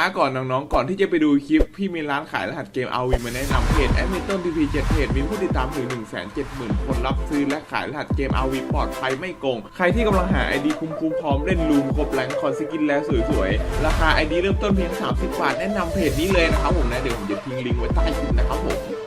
าก่อนน้องๆ ก่อนที่จะไปดูคลิป พี่มีร้านขายรหัสเกมเอาวีมาแนะนำเพจแอดมิเต้นทีพีเจ็ดเพจมีผู้ติดตามถึง 1 7 0 0 0 0 คนรับซื้อและขายรหัสเกมเอาวีปลอดภัยไม่โกง ใครที่กำลังหาไอดีคุ้มๆพร้อมเล่นลูมครบแรงคอนสกินแล้วสวยๆ ราคา ID เริ่มต้นเพียง 30 บาท แนะนำเพจนี้เลยนะครับผมนะ เดี๋ยวผมจะทิ้งลิงก์ไว้ใต้คลิปนะครับผม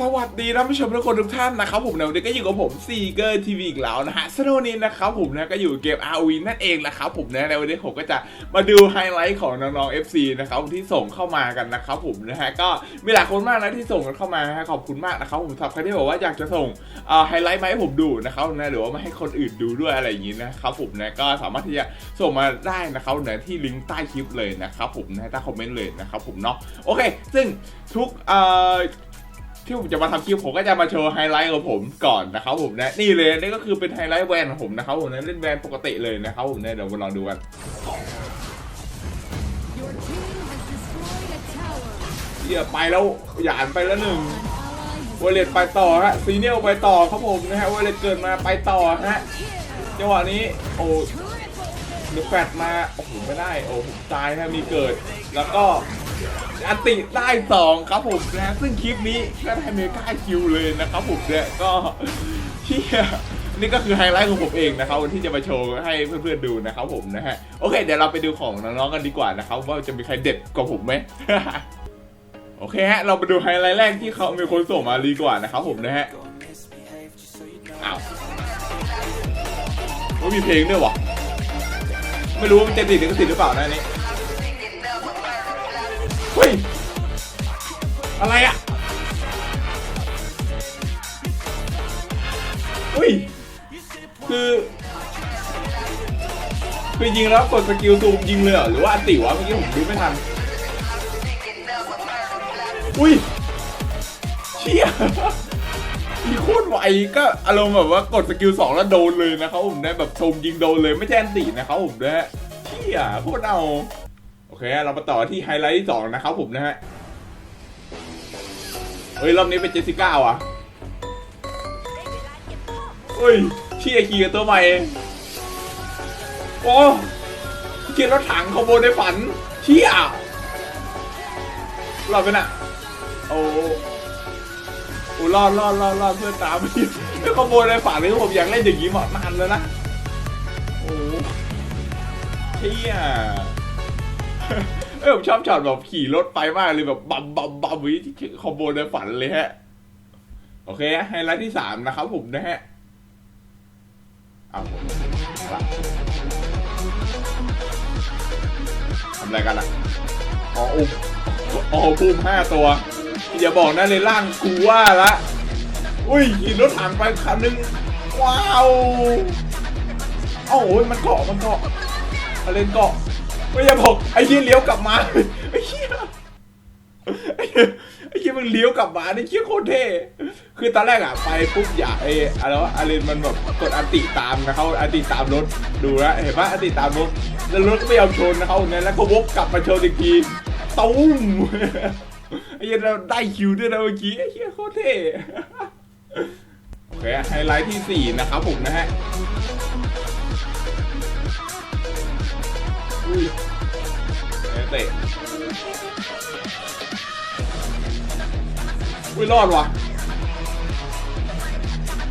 สวัสดีท่านผู้ชมทุกคนทุกท่านนะครับผมในวันนี้ก็อยู่กับผมซีเกอร์ทีวีอีกแล้วนะฮะสโนนี้นะครับผมนะก็อยู่เกม RV นั่นเองนะครับผมนะในวันนี้ผมก็จะมาดูไฮไลท์ของน้องๆ FC นะครับที่ส่งเข้ามากันนะครับผมนะฮะก็มีหลายคนมากนะที่ส่งกันเข้ามานะฮะขอบคุณมากนะครับผมสำหรับใครที่บอกว่าอยากจะส่งไฮไลท์มาให้ผมดูนะครับนะหรือว่ามาให้คนอื่นดูด้วยอะไรอย่างนี้นะครับผมนะก็สามารถที่จะส่งมาได้นะครับนะที่ลิงก์ใต้คลิปเลยนะครับผมนะใต้คอมเมนต์เลยนะครับผมเนาะโอเค ซึ่งทุกเอ่อ ที่ผมจะมาทำคลิปผมก็จะมาโชว์ไฮไลท์ของผมก่อนนะครับผมนะนี่เลยนี่ก็คือเป็นไฮไลท์แวนของผมนะครับผมนะเล่นแวนปกติเลยนะครับผมนะเดี๋ยวมาลองดูกันเหี้ยไปแล้วหยานไปแล้วหนึ่งวอลเลตไปต่อฮะซีเนียลไปต่อครับผมนะฮะวอลเลตเกิดมาไปต่อฮะจังหวะนี้โอ้เดือแฟดมาโอ้โหไม่ได้โอ้ผมตายนะมีเกิด แล้วก็ อันติได้สองครับผมนะซึ่งคลิปนี้ก็ได้เมกาคิวเลยนะครับผมเนี่ยก็เชี่ยนี่ก็คือไฮไลท์ของผมเองนะครับที่จะมาโชว์ให้เพื่อนๆดูนะครับผมนะฮะโอเค เดี๋ยวเราไปดูของน้องๆกันดีกว่านะครับว่าจะมีใครเด็ดกว่าผมไหมโอเคฮะเราไปดูไฮไลท์แรกที่เขามีคนส่งมาดีกว่านะครับผมนะฮะอ้าวม่มีเพลงด้วยวะไม่รู้ว่ามันจะติดหรือก็ติดหรือเปล่านะอัน อะไรอะเฮ้ย คือ คือยิงแล้วกดสกิลซูมยิงเลยเหรอหรือว่าอันติวะเมื่อกี้ผมดูไม่ทัน อุ้ย เชี่ยมีโคตรไวก็อารมณ์แบบว่ากดสกิลสองแล้วโดนเลยนะครับผมนะแบบชมยิงโดนเลยไม่ใช่นตินะครับผมนะเชี่ยโคตรเอา โอเค เรามาต่อที่ไฮไลท์ที่สองนะครับผมนะฮะ เฮ้ยรอบนี้เป็นเจสสิก้าว่ะเฮ้ยเชี่ยขี่กับตัวใหม่ โอ้ขี่รถถังขโมยในฝันเชี่ยรอดไปน่ะโอ้โอ้รอดรอดรอดรอดเพื่อนตามไปไม่ขโมยในฝันเลยผมอยากเล่นอย่างนี้มานานแล้วนะโอ้เชี่ย เอ้ยผมชอบช็อตแบบขี่รถไปมากเลยแบบบัมบัมบัมวิที่ขโมยในฝันเลยฮะ โอเคไฮไลท์ที่สามนะครับผมนะฮะเอาผมทำอะไรกันอะอ๋ออุ้มอ๋อพุ่มห้าตัว อย่าบอกนะในร่างกูว่าละ อุ้ยขี่รถถังไปคันหนึง ว้าวโอ้โหมันเกาะมันเกาะมาเล่นเกาะ ไม่อย่าบอกไอ้เหี้ยเลี้ยวกลับมาไอ้เหี้ยไอ้เหี้ยไอ้เหี้ยมันเลี้ยวกลับมาไอ้เหี้ยโคตรเท่คือตอนแรกอะไปปุ๊บอย่าไอ้อะไรวะอาเลนมันแบบกดอันติตามนะเขาอันติตามรถดูนะเห็นปะอันติตามรถแล้วรถก็ไม่ยอมชนนะเขาเนี่ยแล้วก็วกกลับมาชนอีกทีตุ้มไอ้เหี้ยเราได้คิวด้วยนะเมื่อกี้ไอ้เหี้ยโคตรเท่โอเคไฮไลท์ที่สี่นะครับผมนะฮะ อุ้ยเตะอุ้ยรอดว่ะ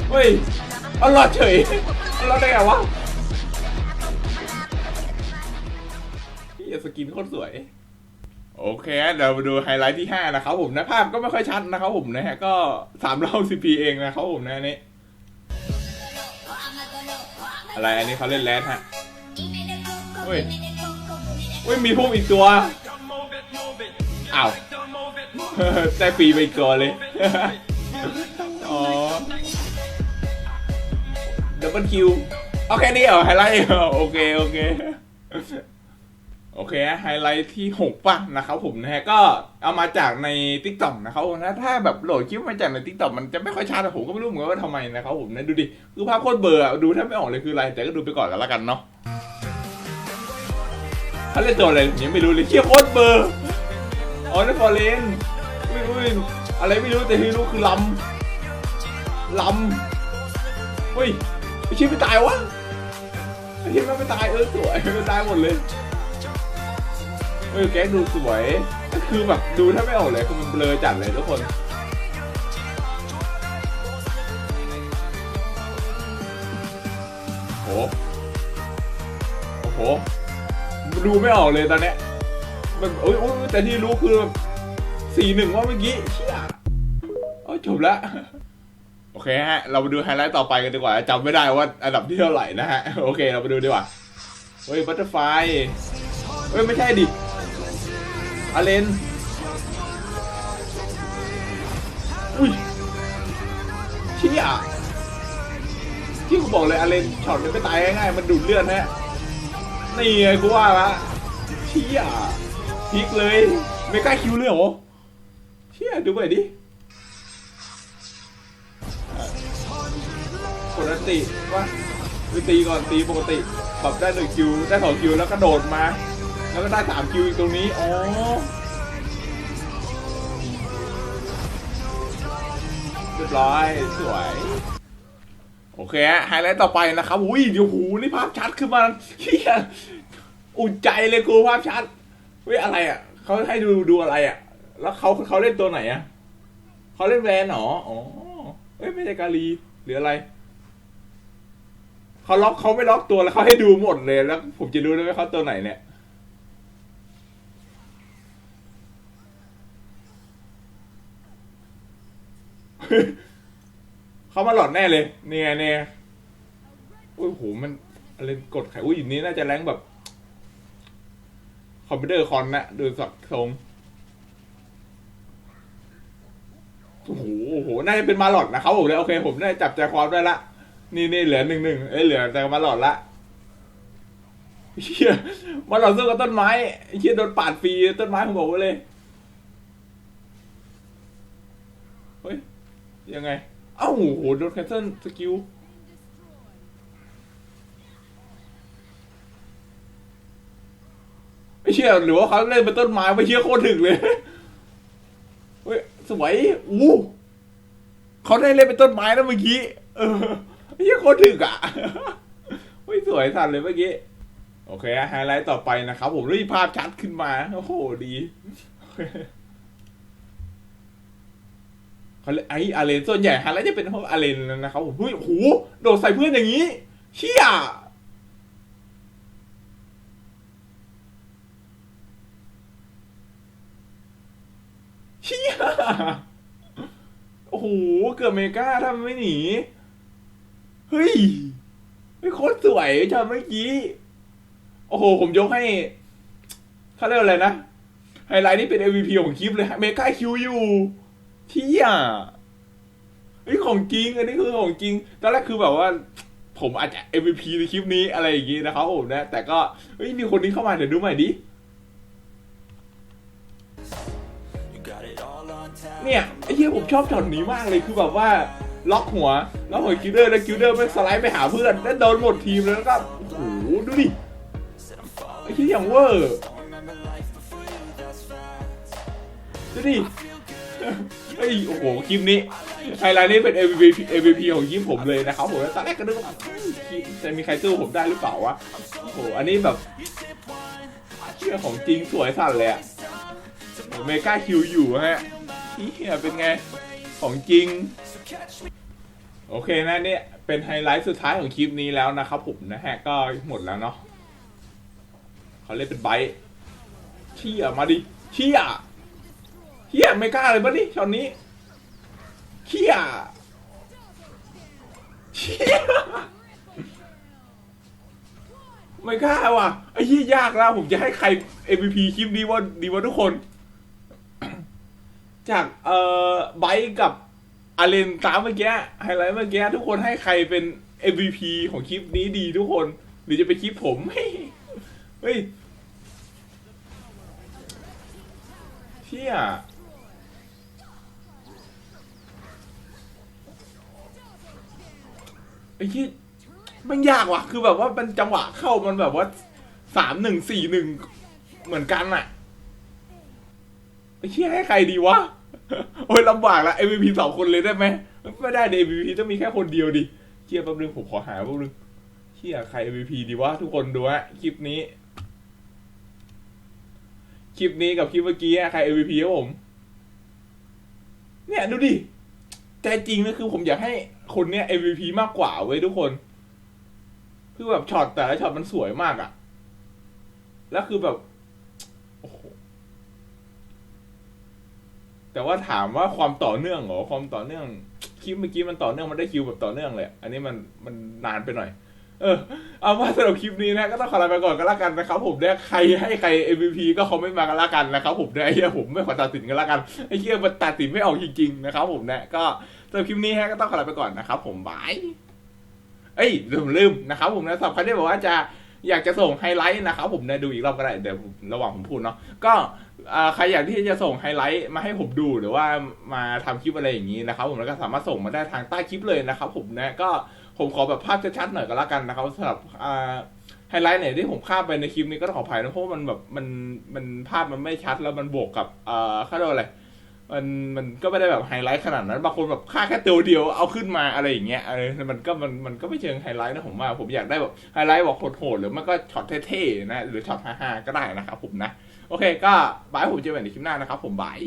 เฮ้ยเอารอดเฉยเอารอดได้ไงวะเฮียสกินโคตรสวย โอเคเดี๋ยวมาดูไฮไลท์ที่ 5 นะครับผมนะภาพก็ไม่ค่อยชัดนะครับผมนะฮะก็3รอบ CP เองนะครับผมนะอันนี้อะไรอันนี้เขาเล่นแรดฮะเฮ้ย เฮ้ยมีพุ่มอีกตัวอ้าวได้ฟรีไปอีกตัวเลยอ๋อดับเบิลคิวเอาแค่นี้เหรอไฮไลท์เหรอโอเคโอเคโอเคไฮไลท์ที่6ป่ะนะครับผมนะฮะก็เอามาจากใน t ิ k t o k นะครับผมนะถ้าแบบโหลดคลิปมาจากใน t ิ k t o k มันจะไม่ค่อยชัดอะผมก็ไม่รู้เหมือนกันว่าทำไมนะครับผมนะดูดิคือภาพโคตรเบลออะดูแทบไม่ออกเลยคืออะไรแต่ก็ดูไปก่อนกันละกันเนาะ เขาเล่นตัวอะไรยังไม่รู้เลยเชี่ยโคตรเบออ๋อนี่ฟอร์เรนอุ้ยอุ้อะไรไม่รู้แต่ที่รู้คือลำลำเฮ้ยไอชิบไม่ตายวะไอชิบไม่ตายเออสวยไม่ตายหมดเลยเออแกดูสวยก็คือแบบดูถ้าไม่ออกเลยคือมันเบลอจัดเลยทุกคนโอ้โห ดูไม่ออกเลยตอนเนี้ยมันโอ้ยแต่ที่รู้คือสี่หนึ่งว่าเมื่อกี้เชี่ยโอ้จบแล้วโอเคฮะ เรามาดูไฮไลท์ต่อไปกันดีกว่าจำไม่ได้ว่าอันดับที่เท่าไหร่นะฮะ โอเค เราไปดูดีกว่า เฮ้ย บัตเตอร์ไฟเฮ้ย ไม่ใช่ดิอาเลนอุ้ยเชี่ยที่กูบอกเลยอาเลนช็อตนี้ไม่ตายง่ายๆ มันดูดเลือดฮะ นี่ไงกูว่าละเชี่ยพลิกเลย ไม่กล้าคิวเลยเหรอเชี่ยดูไปดิปกติว่าไปตีก่อนตีปกติปรับได้หนึ่งคิวได้สองคิวแล้วก็โดดมา แล้วก็ได้สามคิวอีกตรงนี้อ๋อเรียบร้อยสวย โอเคฮะไฮไลท์ต่อไปนะครับอุ้ยเดี๋ยวหูนี่ภาพชัดขึ้นมาเฮียอุ่นใจเลยกูภาพชัดเฮ้ยอะไรอะเขาให้ดูดูอะไรอะ แล้วเขาเขาเล่นตัวไหนอะเขาเล่นแวนเหรออ๋อเอ้ยไม่ใช่กาลีหรืออะไรเขาล็อกเขาไม่ล็อกตัวแล้วเขาให้ดูหมดเลยแล้ว ผมจะรู้ได้ไหมเขาตัวไหนเนี่ยเเขามาหลอดแน่เลย เนี่ยเนี่ยอุ้ยโหมันอะไรกดไขอุ้ยอย่นี้น่าจะแรงแบบ คอมพิวเตอร์คอนนะดูสักทรงโอ้โหโอ้โหน่าจะเป็นมาหลอดนะครับผมเลยโอเค ผมได้จับใจความได้ละ นี่นี่เหลือหนึ่งหนึ่งเอ้ยเหลือแต่มาหลอดละเฮียมาหลอดสู้กับต้นไม้เฮียโดนปาดฟรีต้นไม้ผมบอกไว้เลยเฮ้ยยังไง เอ้าโหโดนแคนเซิลสกิลไม่เชื่อหรือว่าเขาเล่นเป็นต้นไม้ไม่เชื่อโคตรถึกเลยเฮ้ยสวยอู้เขาได้เล่นเป็นต้นไม้แล้วเมื่อกี้เออไม่เชื่อโคตรถึกอะเฮ้ยสวยสัตว์เลยเมื่อกี้โอเคไฮไลท์ต่อไปนะครับ ผมรีภาพชัดขึ้นมาโอ้โหดีเขาเรียก ไออาเลนส่วนใหญ่ฮะแล้วจะเป็นพวกอาเลนนะครับผมเฮ้ยโอ้โหโดดใส่เพื่อนอย่างนี้เชี่ยเชี่ยโอ้โห เกือบเมกาทำไม่หนี เฮ้ยไม่โคตรสวยจำเมื่อกี้ โอ้โห ผมยกให้เขาเรียกอะไรนะ ไฮไลท์นี่เป็น MVP ของคลิปเลยเมกาคิวอยู่ ที่ยเฮ้ของจริง อันนี้คือของจริงตอนแรกคือแบบว่า ผมอาจจะ MVP ในคลิปนี้อะไรอย่างงี้นะครับผมนะ แต่ก็เฮ้ยมีคนนี้เข้ามาเดี๋ยวดูใหม่ดิเนี่ยไอ้เหี้ยผมชอบช็อตนี้มากเลยคือแบบว่าล็อกหัวล็อกหัวคิวเดอร์แล้วคิวเดอร์ไม่สไลด์ไปหาเพื่อนแล้วโดนหมดทีมแล้วก็โอ้โหดูดิไอ้เหี้ยอย่างเวอร์ดูดิ ฮ้ย โอ้โห คลิปนี้ ไฮไลท์นี้เป็น MVP MVP ของคลิปผมเลยนะครับผมตอนแรกก็นึกว่าจะมีใครสู้ผมได้หรือเปล่าวะ โอ้โห อันนี้แบบเชื่อของจริงสวยสั่นเลยอะเมกาคิวอยู่ฮะเฮียเป็นไง ของจริง โอเคนะเนี่ยเป็นไฮไลท์สุดท้ายของคลิปนี้แล้วนะครับผมนะฮะ ก็หมดแล้วเนาะเขาเล่นเป็นไบเชี่ยมาดิเชี่ย เฮียไม่กล้าเลยปะนี่ช็อตนี้เฮียเฮียไม่กล้าว่ะไอ้เฮียยากแล้วผมจะให้ใคร MVP คลิปนี้ว่าดีวะทุกคน จากเอ่อไบกับอาเลนตามเมื่อกี้ไฮไลท์เมื่อกี้ทุกคนให้ใครเป็น MVP ของคลิปนี้ดีทุกคน หรือจะเป็นคลิปผมเฮ้ยเชี่ย อ้ที่มันยากว่ะ คือแบบว่ามันจังหวะเข้ามันแบบว่าสามหนึ่งสี่หนึ่งเหมือนกันอะไอ้เชี่ยให้ใครดีวะ โอ้ยลำบากละ MVP สองคนเลยได้ไหมไม่ได้เด MVP ต้องมีแค่คนเดียวดิเชี่ยแป๊บนึงผมขอหาแป๊บนึงเชี่ยใคร MVP ดีวะทุกคนดูฮะคลิปนี้ คลิปนี้กับคลิปเมื่อกี้ใคร MVP ครับผม เนี่ยดูดิใจจริงนะคือผมอยากให้ คนเนี้ย MVP มากกว่าเว้ยทุกคน คือแบบช็อตแต่ละช็อตมันสวยมากอะแล้วคือแบบโอ้โหแต่ว่าถามว่าความต่อเนื่องเหรอความต่อเนื่องคลิปเมื่อกี้มันต่อเนื่องมันได้คิวแบบต่อเนื่องเลย อันนี้มันมันนานไปหน่อย เออเอาว่าสำหรับคลิปนี้นะก็ต้องขอลาไปก่อนก็แล้วกันนะครับผมเนี่ยใครให้ใคร MVP ก็คอมเมนต์มากันแล้วกันนะครับผมเนี่ยไอ้เหี้ยผมไม่ขอตัดสินกันแล้วกันไอ้เหี้ยมันตัดสินไม่ออกจริงๆนะครับผมเนี่ยก็สำหรับคลิปนี้ฮะก็ต้องขอลาไปก่อนนะครับผมบายเอ้ยลืมลืมนะครับผมนะสำหรับใครที่บอกว่าจะอยากจะส่งไฮไลท์นะครับผมนะดูอีกรอบก็ได้เดี๋ยวระหว่างผมพูดเนาะก็ใครอยากที่จะส่งไฮไลท์มาให้ผมดูหรือว่ามาทำคลิปอะไรอย่างนี้นะครับผมแล้วก็สามารถส่งมาได้ทางใต้คลิปเลยนะครับผมนะก็ ผมขอแบบภาพชัดๆหน่อยก็แล้วกันนะครับสำหรับไฮไลท์ไหนที่ผมข้ามไปในคลิปนี้ก็ต้องขออภัยนะเพราะมันแบบมันมันภาพมันไม่ชัดแล้วมันบวกกับเอ่าค่าเรียกอะไรมันมันก็ไม่ได้แบบไฮไลท์ขนาดนั้นบางคนแบบค่าแค่ตัวเดียวเอาขึ้นมาอะไรอย่างเงี้ยเออมันก็มันมันก็ไม่เชิงไฮไลท์นะผมว่าผมอยากได้แบบไฮไลท์บอกโหดๆหรือไม่ก็ช็อตเท่ๆนะหรือช็อตฮาๆก็ได้นะครับผมนะ โอเคก็บายผมเจอกันในคลิปหน้านะครับผมบาย